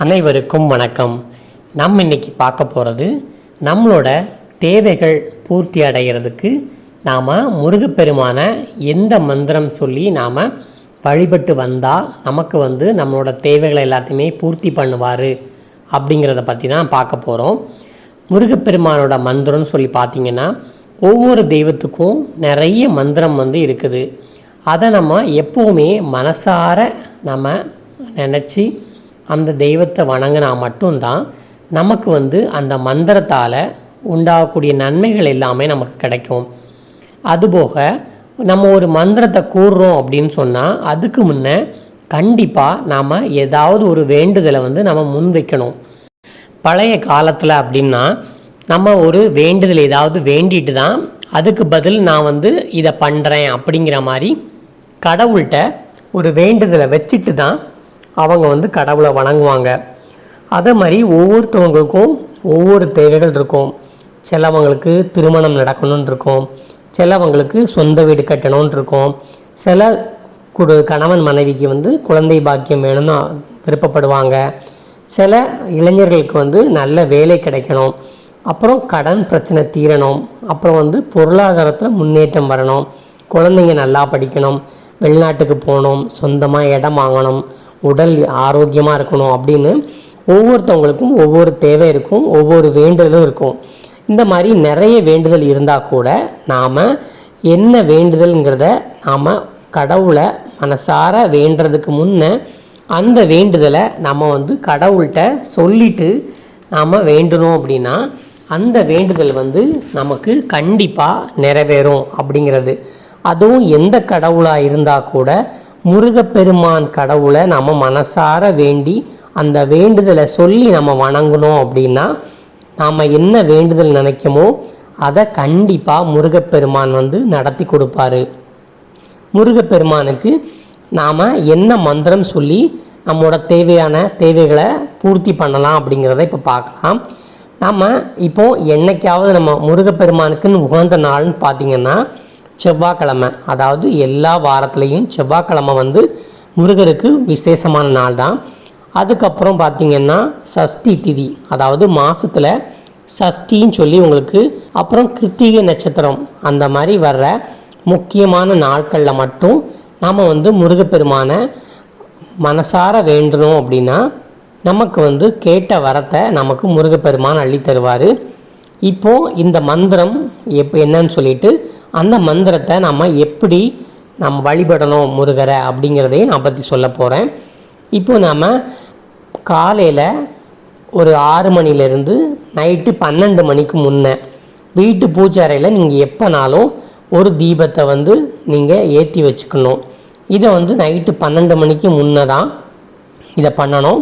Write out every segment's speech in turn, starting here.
அனைவருக்கும் வணக்கம். நம்ம இன்னைக்கு பார்க்க போகிறது நம்மளோட தேவைகள் பூர்த்தி அடைகிறதுக்கு நாம் முருகப்பெருமான எந்த மந்திரம் சொல்லி நாம் வழிபட்டு வந்தால் நமக்கு வந்து நம்மளோட தேவைகளை எல்லாத்தையுமே பூர்த்தி பண்ணுவார் அப்படிங்கிறத பற்றி தான் பார்க்க போகிறோம் முருகப்பெருமானோட மந்திரம்னு சொல்லி பார்த்தீங்கன்னா ஒவ்வொரு தெய்வத்துக்கும் நிறைய மந்திரம் வந்து இருக்குது. அதை நம்ம எப்போவுமே மனசார நம்ம நினச்சி அந்த தெய்வத்தை வணங்கினா மட்டும்தான் நமக்கு வந்து அந்த மந்திரத்தால் உண்டாகக்கூடிய நன்மைகள் எல்லாமே நமக்கு கிடைக்கும். அதுபோக நம்ம ஒரு மந்திரத்தை கூறுறோம் அப்படின்னு சொன்னால் அதுக்கு முன்ன கண்டிப்பாக நாம் ஏதாவது ஒரு வேண்டுதலை வந்து நம்ம முன் வைக்கணும். பழைய காலத்தில் அப்படின்னா நம்ம ஒரு வேண்டுதல் ஏதாவது வேண்டிட்டு தான் அதுக்கு பதில் நான் வந்து இதை பண்ணுறேன் அப்படிங்கிற மாதிரி கடவுள்கிட்ட ஒரு வேண்டுதலை வச்சுட்டு தான் அவங்க வந்து கடவுளை வணங்குவாங்க. அதே மாதிரி ஒவ்வொருத்தவங்களுக்கும் ஒவ்வொரு தேவைகள் இருக்கும். சிலவங்களுக்கு திருமணம் நடக்கணும்னு இருக்கும். சிலவங்களுக்கு சொந்த வீடு கட்டணும்னு இருக்கும். சில குடு கணவன் மனைவிக்கு வந்து குழந்தை பாக்கியம் வேணும்னு விருப்பப்படுவாங்க. சில இளைஞர்களுக்கு வந்து நல்ல வேலை கிடைக்கணும். அப்புறம் கடன் பிரச்சனை தீரணும். அப்புறம் வந்து பொருளாதாரத்தில் முன்னேற்றம் வரணும். குழந்தைங்க நல்லா படிக்கணும். வெளிநாட்டுக்கு போகணும். சொந்தமாக இடம் வாங்கணும். உடல் ஆரோக்கியமாக இருக்கணும் அப்படின்னு ஒவ்வொருத்தவங்களுக்கும் ஒவ்வொரு தேவை இருக்கும் ஒவ்வொரு வேண்டுதலும் இருக்கும். இந்த மாதிரி நிறைய வேண்டுதல் இருந்தால் கூட நாம் என்ன வேண்டுதல்ங்கிறத நாம் கடவுளை மனசார வேண்டுறதுக்கு முன்ன அந்த வேண்டுதலை நம்ம வந்து கடவுள்கிட்ட சொல்லிட்டு நாம் வேண்டணும் அப்படின்னா அந்த வேண்டுதல் வந்து நமக்கு கண்டிப்பாக நிறைவேறும் அப்படிங்கிறது. அதுவும் எந்த கடவுளாக இருந்தால் கூட முருகப்பெருமான் கடவுளை நம்ம மனசார வேண்டி அந்த வேண்டுதலை சொல்லி நம்ம வணங்கணும் அப்படின்னா நாம் என்ன வேண்டுதல் நினைக்கமோ அதை கண்டிப்பாக முருகப்பெருமான் வந்து நடத்தி கொடுப்பாரு. முருகப்பெருமானுக்கு நாம் என்ன மந்திரம் சொல்லி நம்மளோட தேவையான தேவைகளை பூர்த்தி பண்ணலாம் அப்படிங்கிறத இப்போ பார்க்கலாம். நம்ம இப்போது என்னைக்காவது நம்ம முருகப்பெருமானுக்குன்னு உகந்த நாள்னு பார்த்திங்கன்னா செவ்வாய்க்கிழமை. அதாவது எல்லா வாரத்துலேயும் செவ்வாய்க்கிழமை வந்து முருகருக்கு விசேஷமான நாள் தான். அதுக்கப்புறம் பார்த்திங்கன்னா சஷ்டி திதி. அதாவது மாதத்தில் சஷ்டின்னு சொல்லி உங்களுக்கு அப்புறம் கிருத்திகை நட்சத்திரம் அந்த மாதிரி வர்ற முக்கியமான நாட்களில் மட்டும் நாம் வந்து முருகப்பெருமானை மனசார வேண்டணும் அப்படின்னா நமக்கு வந்து கேட்ட வரத்தை நமக்கு முருகப்பெருமான் அள்ளி தருவார். இப்போது இந்த மந்திரம் எப் என்னன்னு சொல்லிட்டு அந்த மந்திரத்தை நம்ம எப்படி நம்ம வழிபடணும் முருகரை அப்படிங்கிறதையும் நான் பற்றி சொல்ல போகிறேன் இப்போ நாம் காலையில் ஒரு ஆறு மணிலேருந்து நைட்டு பன்னெண்டு மணிக்கு முன்னே வீட்டு பூஜை நீங்கள் எப்போனாலும் ஒரு தீபத்தை வந்து நீங்கள் ஏற்றி வச்சுக்கணும். இதை வந்து நைட்டு பன்னெண்டு மணிக்கு முன்னே தான் இதை பண்ணணும்.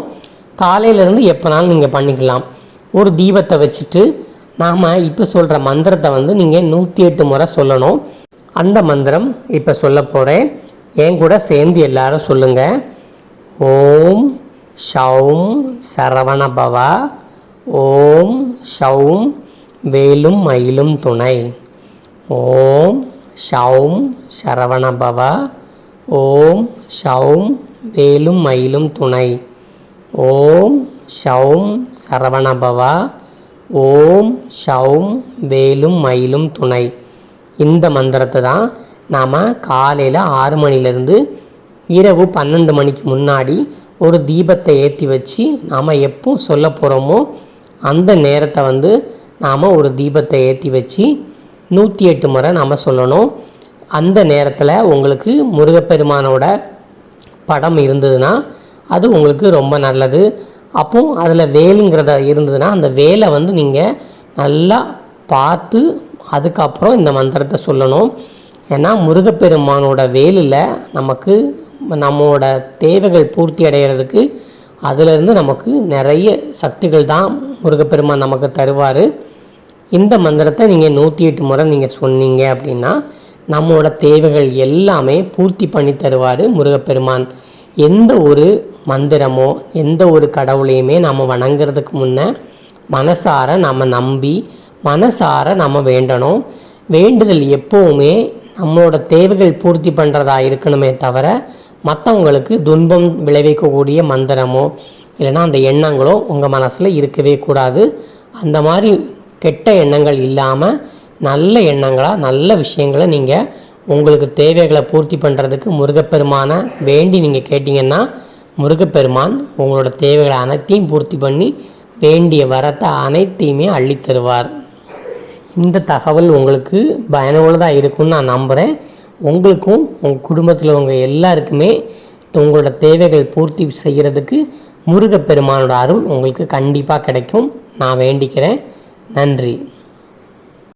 காலையிலேருந்து எப்போனாலும் நீங்கள் பண்ணிக்கலாம். ஒரு தீபத்தை வச்சுட்டு நாம் இப்போ சொல்கிற மந்திரத்தை வந்து நீங்கள் நூற்றி எட்டு முறை சொல்லணும். அந்த மந்திரம் இப்போ சொல்ல போகிறேன் என் கூட சேர்ந்து எல்லாரும் சொல்லுங்கள் ஓம் ஷவும் சரவணபவா. ஓம் ஷவும் வேலும் மயிலும் துணை. ஓம் ஷவும் சரவணபவா. ஓம் ஷவும் வேலும் மயிலும் துணை. ஓம் ஷவும் சரவணபவா. ஓம் ஷவும் வேலும் மயிலும் துணை. இந்த மந்திரத்தை தான் நாம் காலையில் ஆறு மணிலேருந்து இரவு பன்னெண்டு மணிக்கு முன்னாடி ஒரு தீபத்தை ஏற்றி வச்சு நாம் எப்போ சொல்ல போகிறோமோ அந்த நேரத்தை வந்து நாம் ஒரு தீபத்தை ஏற்றி வச்சு நூற்றி எட்டு முறை நாம் சொல்லணும். அந்த நேரத்தில் உங்களுக்கு முருகப்பெருமானோட படம் இருந்ததுன்னா அது உங்களுக்கு ரொம்ப நல்லது. அப்போ அதில் வேலுங்கிறத இருந்ததுன்னா அந்த வேலை வந்து நீங்கள் நல்லா பார்த்து அதுக்கப்புறம் இந்த மந்திரத்தை சொல்லணும். ஏன்னா முருகப்பெருமானோட வேலில் நமக்கு நம்மளோட தேவைகள் பூர்த்தி அடைகிறதுக்கு அதிலிருந்து நமக்கு நிறைய சக்திகள் தான் முருகப்பெருமான் நமக்கு தருவார். இந்த மந்திரத்தை நீங்கள் நூற்றி எட்டு முறை நீங்கள் சொன்னீங்க அப்படின்னா நம்மளோட தேவைகள் எல்லாமே பூர்த்தி பண்ணி தருவார் முருகப்பெருமான். எந்த ஒரு மந்திரமோ எந்த ஒரு கடவுளையுமே நம்ம வணங்குறதுக்கு முன்ன மனசார நம்ம நம்பி மனசார நம்ம வேண்டணும். வேண்டுதல் எப்போவுமே நம்மளோட தேவைகள் பூர்த்தி பண்ணுறதா இருக்கணுமே தவிர மற்றவங்களுக்கு துன்பம் விளைவிக்கக்கூடிய மந்திரமோ இல்லைன்னா அந்த எண்ணங்களோ உங்கள் மனசில் இருக்கவே கூடாது. அந்த மாதிரி கெட்ட எண்ணங்கள் இல்லாமல் நல்ல எண்ணங்களாக நல்ல விஷயங்களை நீங்கள் உங்களுக்கு தேவைகளை பூர்த்தி பண்ணுறதுக்கு முருகப்பெருமானை வேண்டி நீங்கள் கேட்டிங்கன்னா முருகப்பெருமான் உங்களோட தேவைகளை அனைத்தையும் பூர்த்தி பண்ணி வேண்டிய வரத்தை அனைத்தையுமே அள்ளித்தருவார் இந்த தகவல் உங்களுக்கு பயனுள்ளதாக இருக்கும்னு நான் நம்புகிறேன் உங்களுக்கும் உங்கள் குடும்பத்தில் உங்கள் எல்லாருக்குமே உங்களோட தேவைகள் பூர்த்தி செய்கிறதுக்கு முருகப்பெருமானோட அருள் உங்களுக்கு கண்டிப்பாக கிடைக்கும். நான் வேண்டிக்கிறேன். நன்றி.